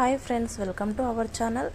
Hi friends welcome to our channel.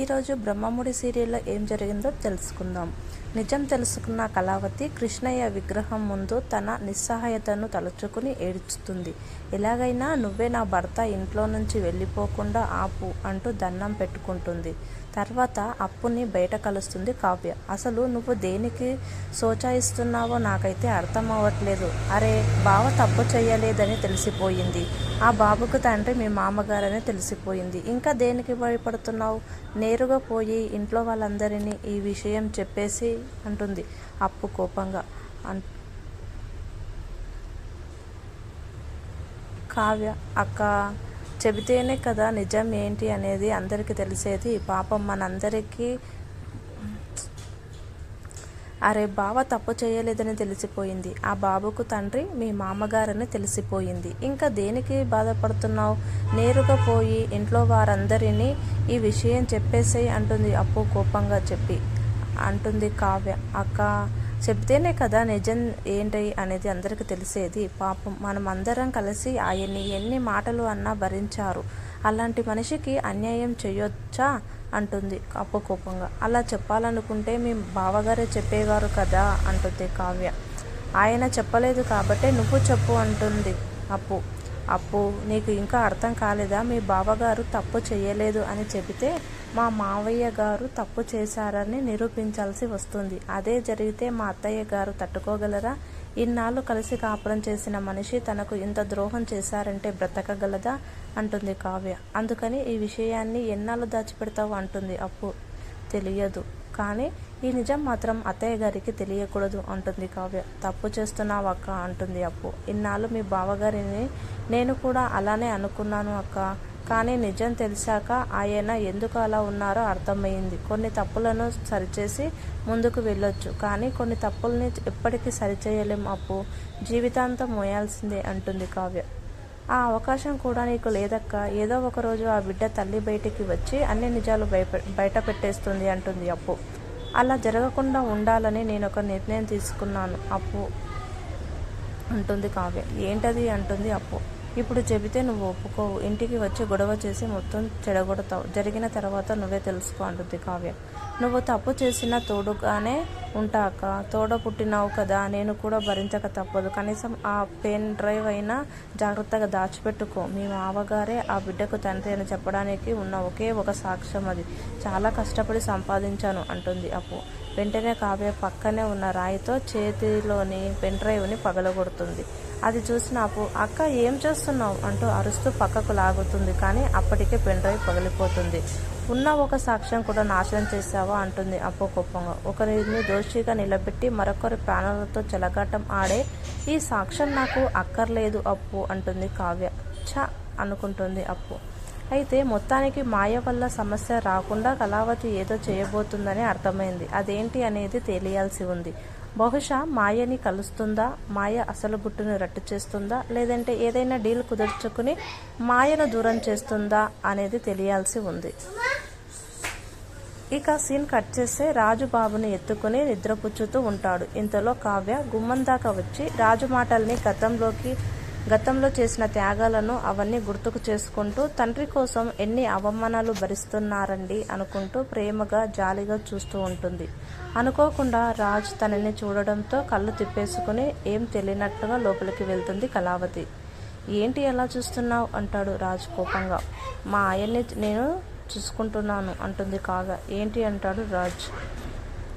ఈరోజు బ్రహ్మముడి సీరియల్లో ఏం జరిగిందో తెలుసుకుందాం. నిజం తెలుసుకున్న కళావతి కృష్ణయ్య విగ్రహం ముందు తన నిస్సహాయతను తలుచుకుని ఏడ్చుతుంది ఎలాగైనా నువ్వే నా భర్త ఇంట్లో నుంచి వెళ్ళిపోకుండా ఆపు అంటూ దండం పెట్టుకుంటుంది. తర్వాత అప్పుని బయట కలుస్తుంది కావ్య. అసలు నువ్వు దేనికి సోచాయిస్తున్నావో నాకైతే అర్థం అవ్వట్లేదు అరే బావ తప్పు చేయలేదని తెలిసిపోయింది. ఆ బాబుకు తండ్రి మీ మామగారని తెలిసిపోయింది. ఇంకా దేనికి భయపడుతున్నావు? నేరుగా పోయి ఇంట్లో వాళ్ళందరినీ ఈ విషయం చెప్పేసి అంటుంది. అప్పు కోపంగా అన్ కావ్య అక్క చెబితేనే కదా నిజం ఏంటి అనేది అందరికీ తెలిసేది. పాపం మనందరికీ అరే బావ తప్పు చేయలేదని తెలిసిపోయింది. ఆ బాబుకు తండ్రి మీ మామగారని తెలిసిపోయింది. ఇంకా దేనికి బాధపడుతున్నావు? నేరుగా పోయి ఇంట్లో వారందరినీ ఈ విషయం చెప్పేసేయి అంటుంది అప్పు కోపంగా చెప్పి. అంటుంది కావ్య. అక్క చెప్తేనే కదా నిజం ఏంటి అనేది అందరికీ తెలిసేది. పాపం మనం అందరం కలిసి ఆయన్ని ఎన్ని మాటలు అన్నా భరించారు. అలాంటి మనిషికి అన్యాయం చేయొచ్చా? అంటుంది అప్పు కోపంగా. అలా చెప్పాలనుకుంటే మీ బావగారే చెప్పేవారు కదా? అంటుంది కావ్య. ఆయన చెప్పలేదు కాబట్టే నువ్వు చెప్పు అంటుంది అప్పు. అప్పు నీకు ఇంకా అర్థం కాలేదా? మీ బావగారు తప్పు చేయలేదు అని చెబితే మా మావయ్య గారు తప్పు చేశారని నిరూపించాల్సి వస్తుంది. అదే జరిగితే మా అత్తయ్య గారు తట్టుకోగలరా? ఇన్నాళ్ళు కలిసి కాపురం చేసిన మనిషి తనకు ఇంత ద్రోహం చేశారంటే బ్రతకగలదా? అంటుంది కావ్య. అందుకని ఈ విషయాన్ని ఎన్నాళ్ళు దాచిపెడతావు? అంటుంది అప్పు. తెలియదు. కానీ ఈ నిజం మాత్రం అత్తయ్య గారికి తెలియకూడదు అంటుంది కావ్య. తప్పు చేస్తున్నావు అక్క అంటుంది అప్పు. ఇన్నాళ్ళు మీ బావగారిని నేను కూడా అలానే అనుకున్నాను అక్క. కానీ నిజం తెలిసాక ఆయన ఎందుకు అలా ఉన్నారో అర్థమైంది కొన్ని తప్పులను సరిచేసి ముందుకు వెళ్ళొచ్చు. కానీ కొన్ని తప్పుల్ని ఎప్పటికీ సరిచేయలేం అప్పు. జీవితాంతం మోయాల్సిందే అంటుంది కావ్య. ఆ అవకాశం కూడా నీకు లేదక్క. ఏదో ఒక రోజు ఆ బిడ్డ తల్లి బయటికి వచ్చి అన్ని నిజాలు బయట బయట పెట్టేస్తుంది అంటుంది అప్పు. అలా జరగకుండా ఉండాలని నేను ఒక నిర్ణయం తీసుకున్నాను. అప్పు అంటుంది కావ్య. ఏంటది? అంటుంది అప్పు. ఇప్పుడు చెబితే నువ్వు ఒప్పుకోవు. ఇంటికి వచ్చి గొడవ చేసి మొత్తం చెడగొడతావు. జరిగిన తర్వాత నువ్వే తెలుసుకో అంటుంది కావ్య. నువ్వు తప్పు చేసిన తోడుగానే ఉంటాక. తోడ పుట్టినావు కదా నేను కూడా భరించక తప్పదు. కనీసం ఆ పెన్ డ్రైవ్ అయినా జాగ్రత్తగా దాచిపెట్టుకో. మీ మావగారే ఆ బిడ్డకు తండ్రి అని చెప్పడానికి ఉన్న ఒకే ఒక సాక్ష్యం అది. చాలా కష్టపడి సంపాదించాను అంటుంది అప్పు. వెంటనే కావ్య పక్కనే ఉన్న రాయితో చేతిలోని పెన్ డ్రైవ్ని పగలగొడుతుంది. అది చూసిన అప్పు అక్క ఏం చేస్తున్నావు? అంటూ అరుస్తూ పక్కకు లాగుతుంది. కానీ అప్పటికే పెన్ డ్రైవ్ పగిలిపోతుంది. ఉన్న ఒక సాక్ష్యం కూడా నాశనం చేశావా? అంటుంది అప్పు కోపంగా. ఒకరిని దోషిగా నిలబెట్టి మరొకరి ప్రాణాలతో చెలగాటం ఆడే ఈ సాక్ష్యం నాకు అక్కర్లేదు అప్పు అంటుంది కావ్య. ఛ అనుకుంటుంది అప్పు. అయితే మొత్తానికి మాయ వల్ల సమస్య రాకుండా కళావతి ఏదో చేయబోతుందని అర్థమైంది. అదేంటి అనేది తెలియాల్సి ఉంది. బహుశా మాయని కలుస్తుందా? మాయ అసలు గుట్టును రట్టు చేస్తుందా? లేదంటే ఏదైనా డీల్ కుదుర్చుకుని మాయను దూరం చేస్తుందా అనేది తెలియాల్సి ఉంది. ఇక సీన్ కట్ చేస్తే రాజు బాబుని ఎత్తుకుని నిద్రపుచ్చుతూ ఉంటాడు. ఇంతలో కావ్య గుమ్మం దాకా వచ్చి రాజు మాటల్ని గతంలోకి గతంలో చేసిన త్యాగాలను అవన్నీ గుర్తుకు చేసుకుంటూ తండ్రి కోసం ఎన్ని అవమానాలు భరిస్తున్నారండి అనుకుంటూ ప్రేమగా జాలిగా చూస్తూ ఉంటుంది. అనుకోకుండా రాజ్ తనని చూడడంతో కళ్ళు తిప్పేసుకుని ఏం తెలియనట్టుగా లోపలికి వెళ్తుంది కళావతి. ఏంటి ఎలా చూస్తున్నావు? అంటాడు రాజ్ కోపంగా. మా ఆయన్ని నేను చూసుకుంటున్నాను అంటుంది కాగా. ఏంటి? అంటాడు రాజ్.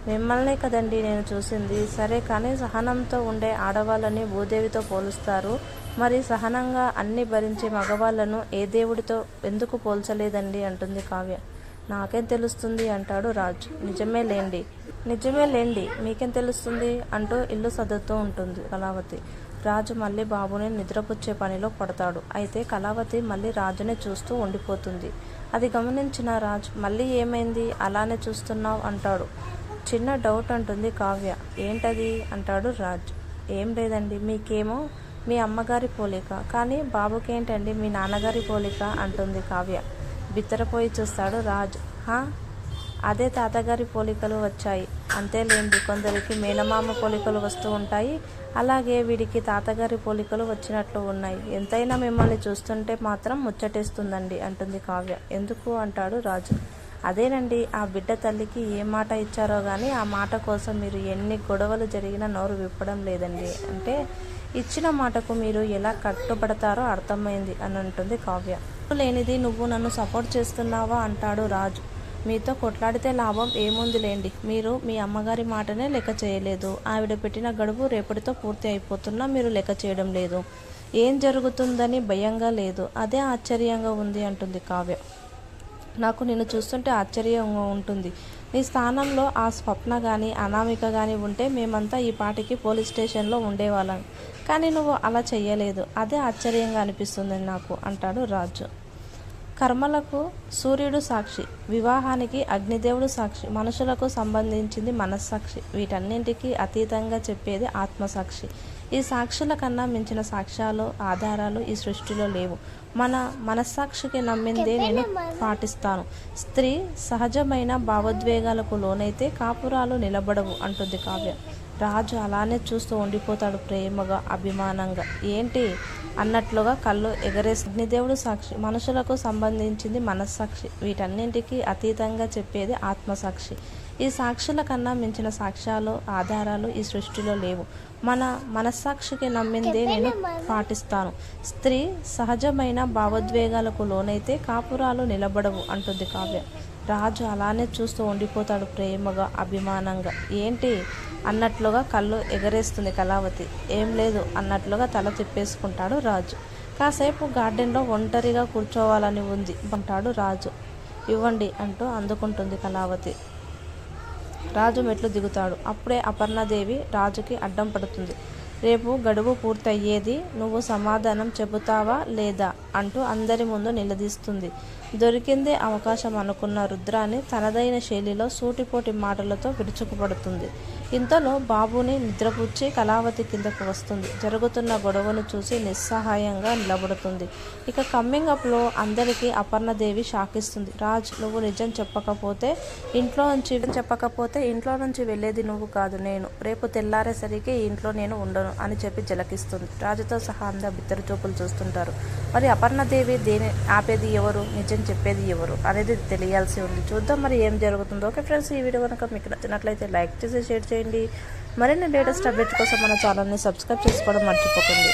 మిమ్మల్నే కదండి నేను చూసింది. సరే కానీ సహనంతో ఉండే ఆడవాళ్ళని భూదేవితో పోలుస్తారు. మరి సహనంగా అన్ని భరించే మగవాళ్ళను ఏ దేవుడితో ఎందుకు పోల్చలేదండి? అంటుంది కావ్య. నాకేం తెలుస్తుంది? అంటాడు రాజు. నిజమే లేండి. నిజమే లేండి. మీకేం తెలుస్తుంది? అంటూ ఇల్లు సర్దుతూ ఉంటుంది కళావతి. రాజు మళ్ళీ బాబుని నిద్రపుచ్చే పనిలో పడతాడు. అయితే కళావతి మళ్ళీ రాజునే చూస్తూ ఉండిపోతుంది. అది గమనించిన రాజ్ మళ్ళీ ఏమైంది? అలానే చూస్తున్నావు అంటాడు. చిన్న డౌట్ అంటుంది కావ్య. ఏంటది? అంటాడు రాజ్. ఏం లేదండి మీకేమో మీ అమ్మగారి పోలిక. కానీ బాబుకేంటండి మీ నాన్నగారి పోలిక? అంటుంది కావ్య. బిత్తరపోయి చూస్తాడు రాజ్. హా? అదే తాతగారి పోలికలు వచ్చాయి. అంతేలేండి కొందరికి మేనమామ పోలికలు వస్తూ ఉంటాయి. అలాగే వీడికి తాతగారి పోలికలు వచ్చినట్లు ఉన్నాయి. ఎంతైనా మిమ్మల్ని చూస్తుంటే మాత్రం ముచ్చటేస్తుందండి అంటుంది కావ్య. ఎందుకు? అంటాడు రాజు. అదేనండి ఆ బిడ్డ తల్లికి ఏ మాట ఇచ్చారో కానీ ఆ మాట కోసం మీరు ఎన్ని గొడవలు జరిగినా నోరు విప్పడం లేదండి. అంటే ఇచ్చిన మాటకు మీరు ఎలా కట్టుబడతారో అర్థమైంది అని అంటుంది కావ్య. లేనిది నువ్వు నన్ను సపోర్ట్ చేస్తున్నావా? అంటాడు రాజు. మీతో కొట్లాడితే లాభం ఏముంది లేండి మీరు మీ అమ్మగారి మాటనే లెక్క చేయలేదు. ఆవిడ పెట్టిన గడువు రేపటితో పూర్తి అయిపోతున్నా మీరు లెక్క చేయడం లేదు. ఏం జరుగుతుందని భయంగా లేదు. అదే ఆశ్చర్యంగా ఉంది అంటుంది కావ్య. నాకు నిన్ను చూస్తుంటే ఆశ్చర్యంగా ఉంటుంది. నీ స్థానంలో ఆ స్వప్న కానీ అనామిక కానీ ఉంటే మేమంతా ఈ పాటికి పోలీస్ స్టేషన్లో ఉండేవాళ్ళం. కానీ నువ్వు అలా చెయ్యలేదు. అదే ఆశ్చర్యంగా అనిపిస్తుంది నాకు అంటాడు రాజు. కర్మలకు సూర్యుడు సాక్షి వివాహానికి అగ్నిదేవుడు సాక్షి మనుషులకు సంబంధించింది మనస్సాక్షి వీటన్నింటికి అతీతంగా చెప్పేది ఆత్మసాక్షి. ఈ సాక్షుల కన్నా మించిన సాక్ష్యాలు ఆధారాలు ఈ సృష్టిలో లేవు. మన మనస్సాక్షికి నమ్మిందే నేను పాటిస్తాను. స్త్రీ సహజమైన భావోద్వేగాలకు లోనైతే కాపురాలు నిలబడవు అంటుంది కావ్య. రాజు అలానే చూస్తూ ఉండిపోతాడు ప్రేమగా అభిమానంగా. ఏంటి? అన్నట్లుగా కళ్ళు ఎగరేసి అగ్నిదేవుడు సాక్షి మనుషులకు సంబంధించింది మనస్సాక్షి. వీటన్నింటికి అతీతంగా చెప్పేది ఆత్మసాక్షి. ఈ సాక్షుల కన్నా మించిన సాక్ష్యాలు ఆధారాలు ఈ సృష్టిలో లేవు. మన మనస్సాక్షికి నమ్మిందే నేను పాటిస్తాను. స్త్రీ సహజమైన భావోద్వేగాలకు లోనైతే కాపురాలు నిలబడవు అంటుంది కావ్య. రాజు అలానే చూస్తూ ఉండిపోతాడు ప్రేమగా అభిమానంగా. ఏంటి? అన్నట్లుగా కళ్ళు ఎగరేస్తుంది కళావతి. ఏం లేదు అన్నట్లుగా తల తిప్పేసుకుంటాడు రాజు. కాసేపు గార్డెన్లో ఒంటరిగా కూర్చోవాలని ఉంది అంటాడు రాజు. ఇవ్వండి అంటూ అందుకుంటుంది కళావతి. రాజు మెట్లు దిగుతాడు. అప్పుడే అపర్ణదేవి రాజుకి అడ్డం పడుతుంది. రేపు గడువు పూర్తయ్యేది నువ్వు సమాధానం చెబుతావా లేదా? అంటూ అందరి ముందు నిలదీస్తుంది. దొరికిందే అవకాశం అనుకున్న రుద్రాని తనదైన శైలిలో సూటిపోటి మాటలతో విరుచుకుపడుతుంది. ఇంతలో బాబుని నిద్రపుచ్చి కళావతి కిందకు వస్తుంది. జరుగుతున్న గొడవను చూసి నిస్సహాయంగా నిలబడుతుంది. ఇక కమ్మింగ్ అప్లో అందరికీ అపర్ణదేవి షాకిస్తుంది. రాజ్ నువ్వు నిజం చెప్పకపోతే ఇంట్లో నుంచి చెప్పకపోతే ఇంట్లో నుంచి వెళ్ళేది నువ్వు కాదు నేను. రేపు తెల్లారేసరికి ఇంట్లో నేను ఉండను అని చెప్పి జలకిస్తుంది. రాజుతో సహా అందరు బిత్తరు చూపులు చూస్తుంటారు. మరి అపర్ణదేవి దేని ఆపేది ఎవరు? నిజం చెప్పేది ఎవరు? అనేది తెలియాల్సి ఉంది. చూద్దాం మరి ఏం జరుగుతుందో. ఓకే ఫ్రెండ్స్ ఈ వీడియో కనుక మీకు నచ్చినట్లయితే లైక్ చేసి షేర్ చేయండి. మరిన్ని లేటెస్ట్ అప్డేట్ కోసం మన ఛానల్ని సబ్స్క్రైబ్ చేసుకోవడం మర్చిపోకండి.